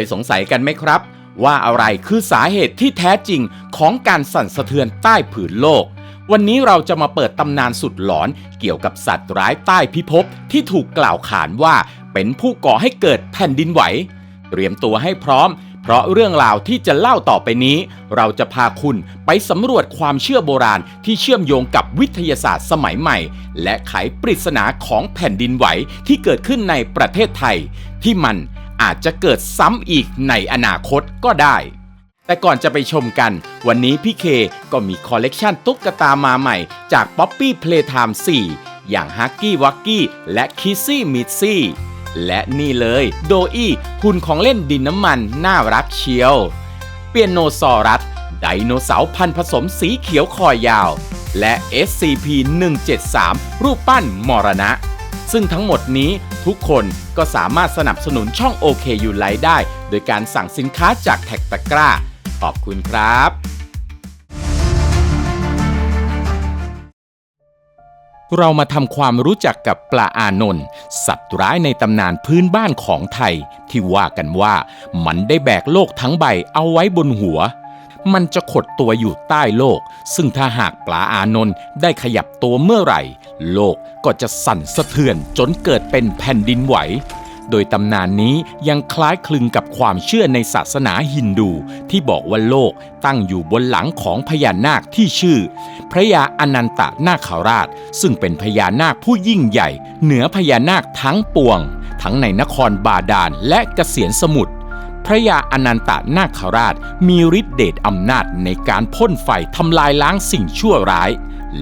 ยสงสัยกันไหมครับ ว่าอะไรคือสาเหตุที่แท้จริงของการสั่นสะเทือนใต้ผืนโลก วันนี้เราจะมาเปิดตำนานสุดหลอนเกี่ยวกับสัตว์ร้ายใต้พิภพที่ถูกกล่าวขานว่าเป็นผู้ก่อให้เกิดแผ่นดินไหว เตรียมตัวให้พร้อม เพราะเรื่องราวที่จะเล่าต่อไปนี้ เราจะพาคุณไปสำรวจความเชื่อโบราณที่เชื่อมโยงกับวิทยาศาสตร์สมัยใหม่ และไขปริศนาของแผ่นดินไหวที่เกิดขึ้นในประเทศไทย ที่มัน อาจจะเกิดซ้ำอีกในอนาคตก็ได้ แต่ก่อนจะไปชมกัน วันนี้พี่เคก็มีคอลเลกชันตุ๊กตามาใหม่จาก Poppy Playtime 4 อย่าง h u g g y w u g g y และ Kissy m i t s y และนี่เลยโดอี้หุ่นของเล่นดินน้ำมันน่ารักเชียว เปียโนซอรัส ไดโนเสาร์พันผสมสีเขียวคอยาว และ SCP-173 รูปปั้นมรณะ ซึ่งทั้งหมดนี้ ทุกคนก็สามารถสนับสนุนช่อง OKU ไลได้ โดยการสั่งสินค้าจากแท็กตะกร้า ขอบคุณครับเรามาทำความรู้จักกับปลาอานนท์สัตว์ร้ายในตำนานพื้นบ้านของไทย ที่ว่ากันว่า มันได้แบกโลกทั้งใบเอาไว้บนหัว มันจะขดตัวอยู่ใต้โลก ซึ่งถ้าหากปลาอานนท์ได้ขยับตัวเมื่อไหร่ โลกก็จะสั่นสะเทือนจนเกิดเป็นแผ่นดินไหว โดยตำนานนี้ยังคล้ายคลึงกับความเชื่อในศาสนาฮินดู ที่บอกว่าโลกตั้งอยู่บนหลังของพญานาคที่ชื่อ พระยาอนันตนาคาราช ซึ่งเป็นพญานาคผู้ยิ่งใหญ่ เหนือพญานาคทั้งปวง ทั้งในนครบาดาลและเกษียณสมุทร พระยาอนันตนาคราชมีฤทธิเดชอำนาจในการพ่นไฟทำลายล้างสิ่งชั่วร้าย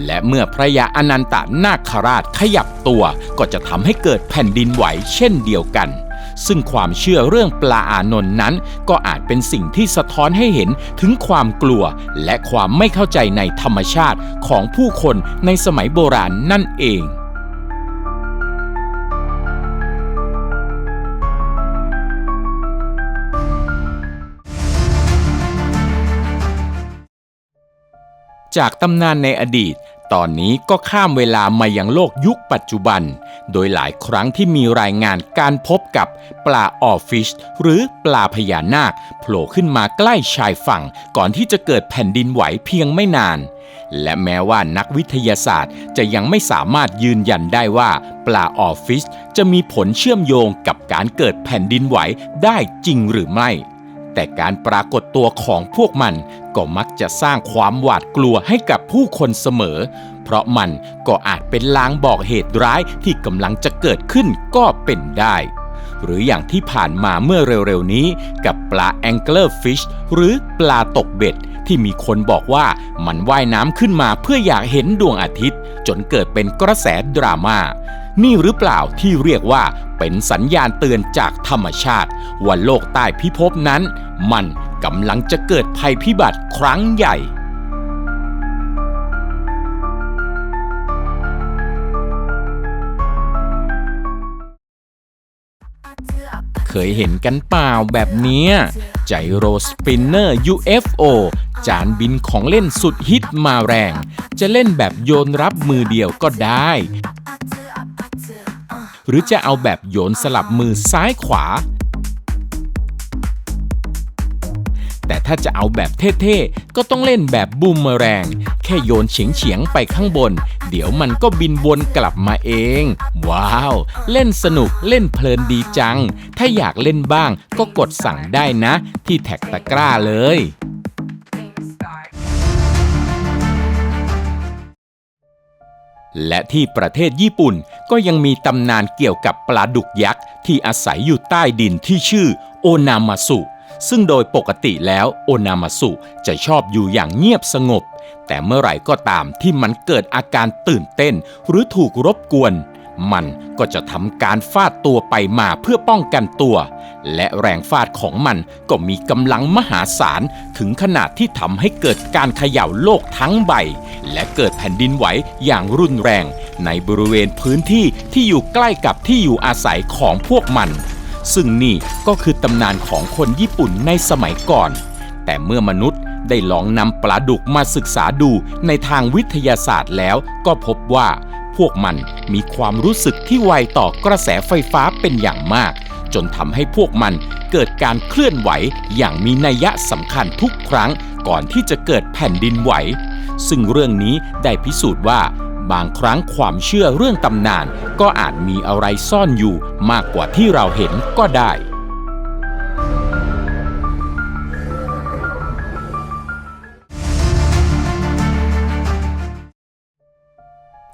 และเมื่อพระยาอนันตนาคราชขยับตัวก็จะทำให้เกิดแผ่นดินไหวเช่นเดียวกัน ซึ่งความเชื่อเรื่องปลาอานนท์นั้น ก็อาจเป็นสิ่งที่สะท้อนให้เห็นถึงความกลัว และความไม่เข้าใจในธรรมชาติของผู้คนในสมัยโบราณนั่นเอง จากตำนานในอดีต ตอนนี้ก็ข้ามเวลามายังโลกยุคปัจจุบัน โดยหลายครั้งที่มีรายงานการพบกับปลาออฟฟิชหรือปลาพญานาคโผล่ขึ้นมาใกล้ชายฝั่ง ก่อนที่จะเกิดแผ่นดินไหวเพียงไม่นาน และแม้ว่านักวิทยาศาสตร์จะยังไม่สามารถยืนยันได้ว่าปลาออฟฟิชจะมีผลเชื่อมโยงกับการเกิดแผ่นดินไหวได้จริงหรือไม่ แต่การปรากฏตัวของพวกมันก็มักจะสร้างความหวาดกลัวให้กับผู้คนเสมอ เพราะมันก็อาจเป็นลางบอกเหตุร้ายที่กำลังจะเกิดขึ้นก็เป็นได้ หรืออย่างที่ผ่านมาเมื่อเร็วๆนี้กับปลาแองเกิลฟิชหรือปลาตกเบ็ดที่มีคนบอกว่ามันว่ายน้ำขึ้นมาเพื่ออยากเห็นดวงอาทิตย์ จนเกิดเป็นกระแสดราม่า นี่หรือเปล่าที่เรียกว่าเป็นสัญญาณเตือนจากธรรมชาติ ว่าโลกใต้พิภพนั้น มันกำลังจะเกิดภัยพิบัติครั้งใหญ่เคยเห็นกันเปล่าแบบเนี้ยไจโรสปินเนอร์ UFO จานบินของเล่นสุดฮิตมาแรง จะเล่นแบบโยนรับมือเดียวก็ได้ หรือจะเอาแบบโยนสลับมือซ้ายขวา แต่ถ้าจะเอาแบบเท่ๆ ก็ต้องเล่นแบบบูมเมแรง แค่โยนเฉียงๆ ไปข้างบน เดี๋ยวมันก็บินวนกลับมาเอง ว้าว เล่นสนุกเล่นเพลินดีจัง ถ้าอยากเล่นบ้างก็กดสั่งได้นะ ที่แท็กตะกร้าเลย และที่ประเทศญี่ปุ่นก็ยังมีตำนานเกี่ยวกับปลาดุกยักษ์ที่อาศัยอยู่ใต้ดินที่ชื่อโอนามาสุ ซึ่งโดยปกติแล้วโอนามาสุจะชอบอยู่อย่างเงียบสงบ แต่เมื่อไหร่ก็ตามที่มันเกิดอาการตื่นเต้นหรือถูกรบกวน มันก็จะทำการฟาดตัวไปมาเพื่อป้องกันตัว และแรงฟาดของมันก็มีกำลังมหาศาลถึงขนาดที่ทำให้เกิดการเขย่าโลกทั้งใบ และเกิดแผ่นดินไหวอย่างรุนแรง ในบริเวณพื้นที่ที่อยู่ใกล้กับที่อยู่อาศัยของพวกมัน ซึ่งนี่ก็คือตำนานของคนญี่ปุ่นในสมัยก่อน แต่เมื่อมนุษย์ได้ลองนำปลาดุกมาศึกษาดูในทางวิทยาศาสตร์แล้วก็พบว่า พวกมันมีความรู้สึกที่ไวต่อกระแสไฟฟ้าเป็นอย่างมาก จนทำให้พวกมันเกิดการเคลื่อนไหวอย่างมีนัยสำคัญทุกครั้งก่อนที่จะเกิดแผ่นดินไหว ซึ่งเรื่องนี้ได้พิสูจน์ว่าบางครั้งความเชื่อเรื่องตำนาน ก็อาจมีอะไรซ่อนอยู่มากกว่าที่เราเห็นก็ได้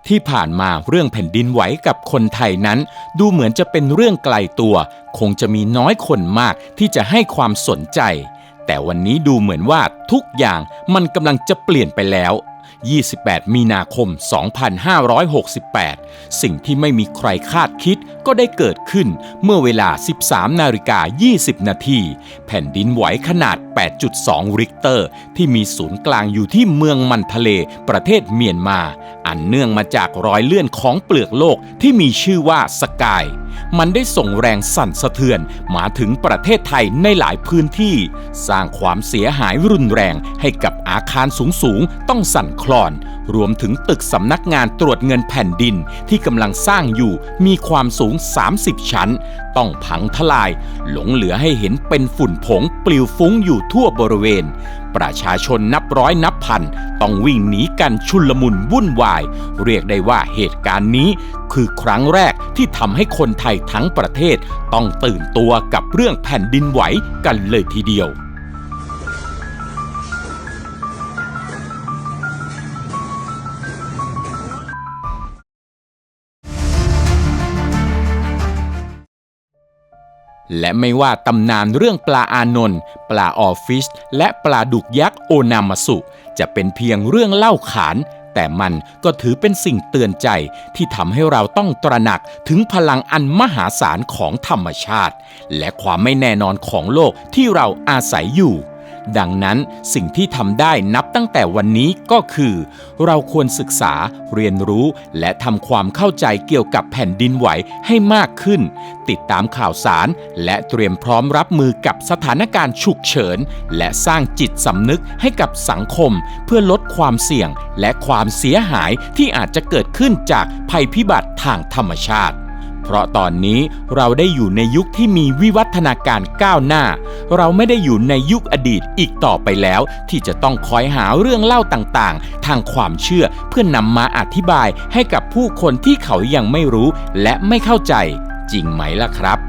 ที่ผ่านมาเรื่องแผ่นดินไหวกับคนไทยนั้น ดูเหมือนจะเป็นเรื่องไกลตัว คงจะมีน้อยคนมากที่จะให้ความสนใจ แต่วันนี้ดูเหมือนว่าทุกอย่างมันกำลังจะเปลี่ยนไปแล้ว 28 มีนาคม 2568 สิ่งที่ไม่มีใครคาดคิดก็ได้เกิดขึ้นเมื่อเวลา 13 นาฬิกา 20 นาที แผ่นดินไหวขนาด 8.2 ริกเตอร์ ที่มีศูนย์กลางอยู่ที่เมืองมันทะเล ประเทศเมียนมา อันเนื่องมาจากรอยเลื่อนของเปลือกโลกที่มีชื่อว่าสกาย มันได้ส่งแรงสั่นสะเทือนมาถึงประเทศไทยในหลายพื้นที่ สร้างความเสียหายรุนแรงให้กับอาคารสูงๆ ต้องสั่นคลอนรวมถึงตึกสำนักงานตรวจเงินแผ่นดินที่กำลังสร้างอยู่มีความสูง 30 ชั้น ต้องพังทลาย หลงเหลือให้เห็นเป็นฝุ่นผงปลิวฟุ้งอยู่ทั่วบริเวณ ประชาชนนับร้อยนับพัน ต้องวิ่งหนีกันชุลมุนวุ่นวาย เรียกได้ว่าเหตุการณ์นี้ คือครั้งแรกที่ทำให้คนไทยทั้งประเทศ ต้องตื่นตัวกับเรื่องแผ่นดินไหวกันเลยทีเดียว และไม่ว่าตำนานเรื่องปลาอานนท์ปลาออฟฟิศและปลาดุกยักษ์โอนามาสุ จะเป็นเพียงเรื่องเล่าขาน แต่มันก็ถือเป็นสิ่งเตือนใจที่ทำให้เราต้องตระหนักถึงพลังอันมหาศาลของธรรมชาติ และความไม่แน่นอนของโลกที่เราอาศัยอยู่ ดังนั้นสิ่งที่ทำได้นับตั้งแต่วันนี้ก็คือ เราควรศึกษาเรียนรู้และทำความเข้าใจเกี่ยวกับแผ่นดินไหวให้มากขึ้น ติดตามข่าวสาร และเตรียมพร้อมรับมือกับสถานการณ์ฉุกเฉิน และสร้างจิตสำนึกให้กับสังคม เพื่อลดความเสี่ยงและความเสียหายที่อาจจะเกิดขึ้นจากภัยพิบัติทางธรรมชาติ เพราะตอนนี้เราได้อยู่ในยุคที่มีวิวัฒนาการก้าวหน้า เราไม่ได้อยู่ในยุคอดีตอีกต่อไปแล้ว ที่จะต้องคอยหาเรื่องเล่าต่างๆ ทางความเชื่อเพื่อนนำมาอธิบายให้กับผู้คนที่เขายังไม่รู้และไม่เข้าใจ จริงไหมล่ะครับ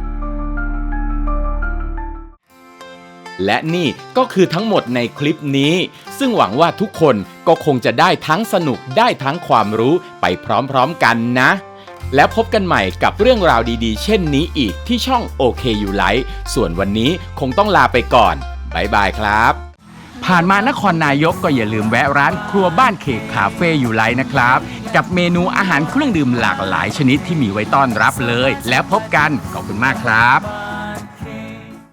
และนี่ก็คือทั้งหมดในคลิปนี้ ซึ่งหวังว่าทุกคนก็คงจะได้ทั้งสนุกได้ทั้งความรู้ไปพร้อมๆกันนะ แล้วพบกันใหม่กับเรื่องราวดีๆ เช่นนี้อีกที่ช่องโอเคอยู่ไลฟ์ส่วนวันนี้คงต้องลาไปก่อนบ๊ายบายครับ ผ่านมานครนายกก็อย่าลืมแวะร้านครัวบ้านเขกคาเฟ่อยู่ไลท์นะครับ กับเมนูอาหารเครื่องดื่มหลากหลายชนิดที่มีไว้ต้อนรับเลย แล้วพบกันขอบคุณมากครับ